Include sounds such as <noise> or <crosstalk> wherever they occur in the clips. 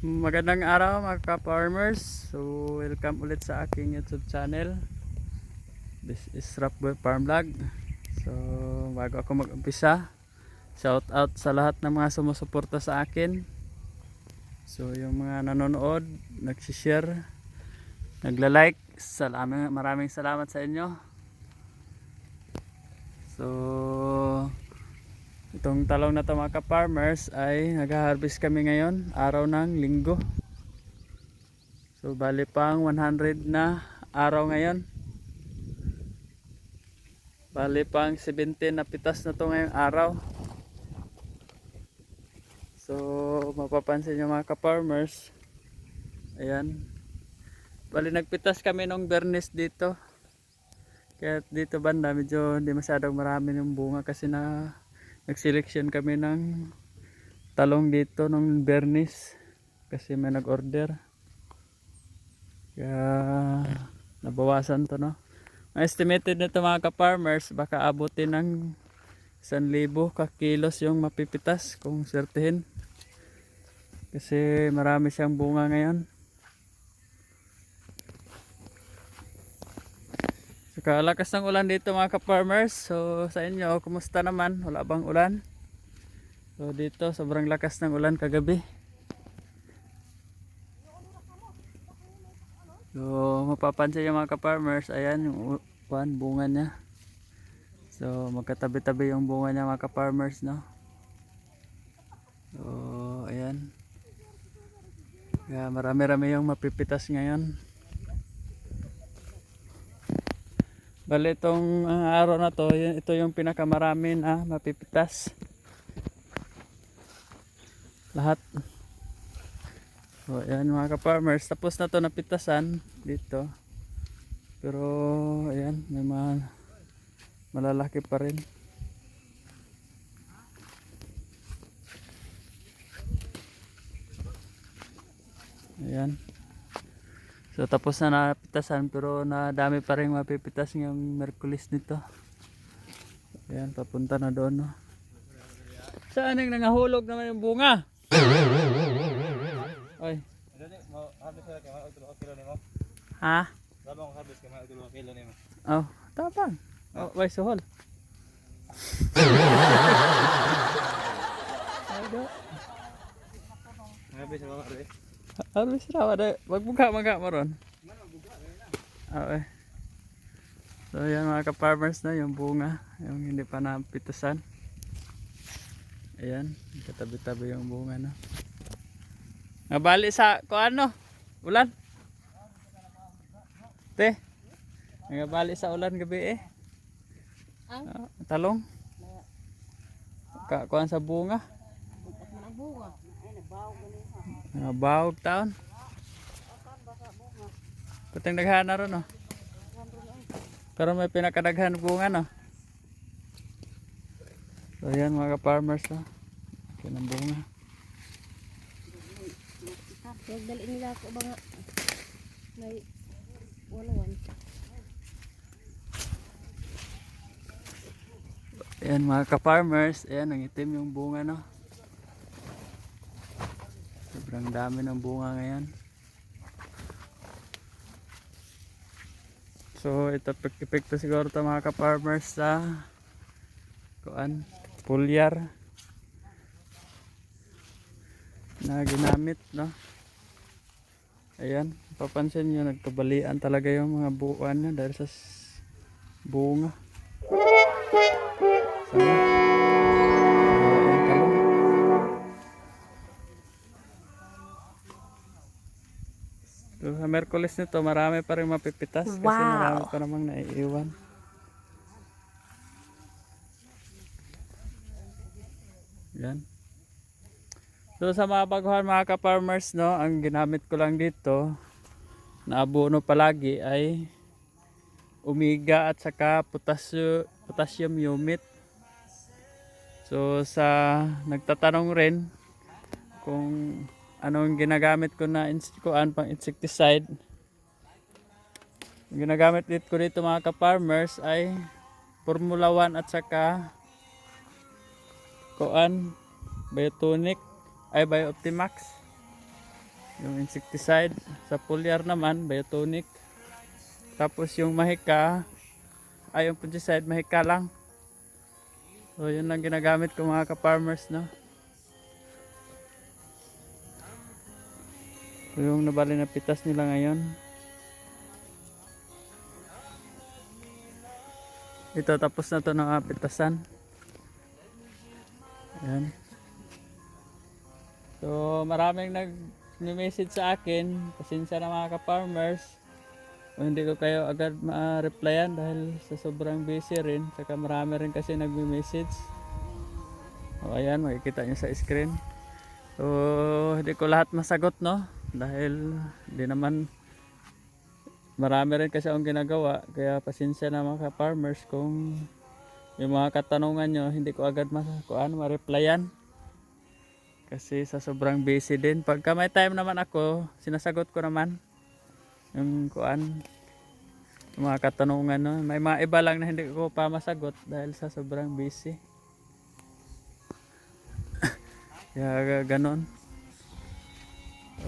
Magandang araw mga ka-farmers. So, welcome ulit sa aking YouTube channel. This is Rapboy Farm Vlog. So, bago ako mag-umpisa, shout out sa lahat ng mga sumusuporta sa akin. So, yung mga nanonood, nagsishare, nagla-like, salamat, maraming salamat sa inyo. So, Itong talong na to mga ka-farmers ay nag-harvest kami ngayon, araw ng linggo. So bali pang 100 na araw ngayon. Bali pang 17 na pitas na to ngayong araw. So mapapansin nyo mga ka-farmers. Ayan. Bali nagpitas kami nung bernes dito. Kaya dito banda medyo hindi masyadong marami yung bunga kasi na nagseleksyon kami ng talong dito nung Bernis kasi may nag-order. Kaya nabawasan to no? Ang estimated nito mga ka-farmers baka abutin ng 1,000 kakilos yung mapipitas kung swertihin kasi marami siyang bunga ngayon Saka lakas ng ulan dito mga ka-farmers. So sa inyo, kumusta naman? Wala bang ulan? So dito, sobrang lakas ng ulan kagabi. So mapapansin yung mga ka-farmers, ayan yung u- kuwan, bunga niya. So magkatabi-tabi yung bunga niya mga ka-farmers, no? So ayan. Kaya marami-rami yung mapipitas ngayon. Bali itong ah, araw na to, ito yung pinakamarami na mapipitas. Lahat. So ayan mga ka-farmers, tapos na to napitasan dito. Pero ayan, may mga malalaki pa rin. Ayan. So tapos na napitasan pero nadami pa rin mapipitas ngayong Merkulis nito. Ayan, papunta na doon. No? Saan yung nangahulog naman yung bunga? Oy. Ha? Oh, tapang. Oh, why suhol? <laughs> Ada. Harus rawa ada. Magbuka mga maron. Okay. So yan mga ka-farmers na yung bunga, yung hindi pa napitasan. Ayan, katabi-tabi yung bunga na. Nabali sa ko ano? Ulan? Te. Nagabali sa ulan gabi eh. Ah, talong. Kakuan sa bunga. Bunga. Ay, nagbaw galing ha. Mga bawag taon. Putang daghan na ron oh. Pero may pinakadaghan bunga no. So yan mga farmers oh. Yan ang bunga. Nagdali nila ako ba nga. May walawan. Ayan mga ka-farmers, ayan ang itim yung bunga no. Sobrang dami ng bunga ngayon. So ito epekto siguro to mga ka-farmers sa kuan, pulyar na ginamit no. Ayan, papansin nyo nagkabalian talaga yung mga buwan niya dahil sa bunga. Sana. Sa Merkulis nito, marami pa rin mapipitas kasi marami pa namang naiiwan. Yan. So sa mga baguhan mga ka-farmers no, ang ginamit ko lang dito na abono palagi ay umiga at saka potasyo, potassium humate. So sa nagtatanong rin kung anong ginagamit ko na kuan pang insecticide. Ang ginagamit dito ko dito mga ka-farmers ay Formula 1 at saka kuan Biotonic ay Biooptimax. Yung insecticide. Sa foliar naman, biotonic. Tapos yung mahika, ay yung fungicide, mahika lang. So yun lang ginagamit ko mga ka-farmers, no? So, yung nabali na pitas nila ngayon. Ito tapos na to ng ah, pitasan. Ayan. So maraming nag-message sa akin. Pasensya na mga ka-farmers. Hindi ko kayo agad ma-replyan dahil sa sobrang busy rin. Saka marami rin kasi nagme-message. O ayan, makikita nyo sa screen. So hindi ko lahat masagot no. Dahil hindi naman marami rin kasi akong ginagawa. Kaya pasensya na mga ka-farmers kung yung mga katanungan nyo hindi ko agad makuan, ma-replyan. Kasi sa sobrang busy din. Pagka may time naman ako, sinasagot ko naman yung kuan yung mga katanungan no. May mga iba lang na hindi ko pa masagot dahil sa sobrang busy. <coughs> Kaya ga- ganon.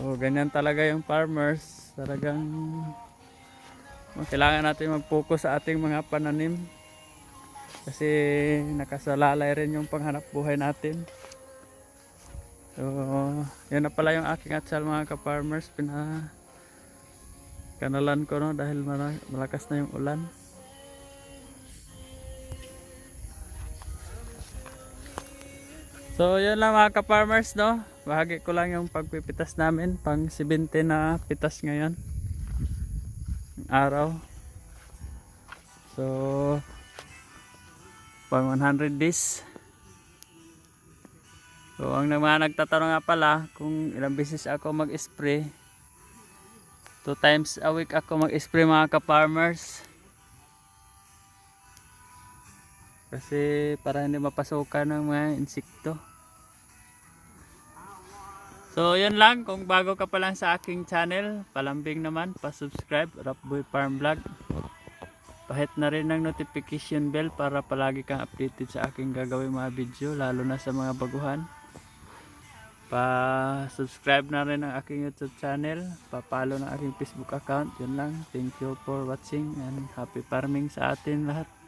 O ganyan talaga yung farmers. Talagang oh, kailangan natin mag-focus sa ating mga pananim. Kasi nakasalalay rin yung panghanap buhay natin. So, yan na pala yung aking atsal mga ka-farmers. Pina kanalan ko no dahil malakas na yung ulan. So, yun lang mga ka-farmers no. Bahagi ko lang yung pagpipitas namin. Pang 70 na pitas ngayon. Araw. So, pang 100 days. So, ang mga nagtatanong nga pala kung ilang beses ako mag-spray. Two times a week ako mag-spray mga ka-farmers. Kasi para hindi mapasukan ng mga insekto. So, yun lang. Kung bago ka pa lang sa aking channel, palambing naman, pa-subscribe, Rapboy Farm Vlog. Pahit na rin ng notification bell para palagi kang updated sa aking gagawin mga video, lalo na sa mga baguhan. Pa-subscribe na rin ang aking YouTube channel, pa-follow ng aking Facebook account. Yun lang. Thank you for watching and happy farming sa atin lahat.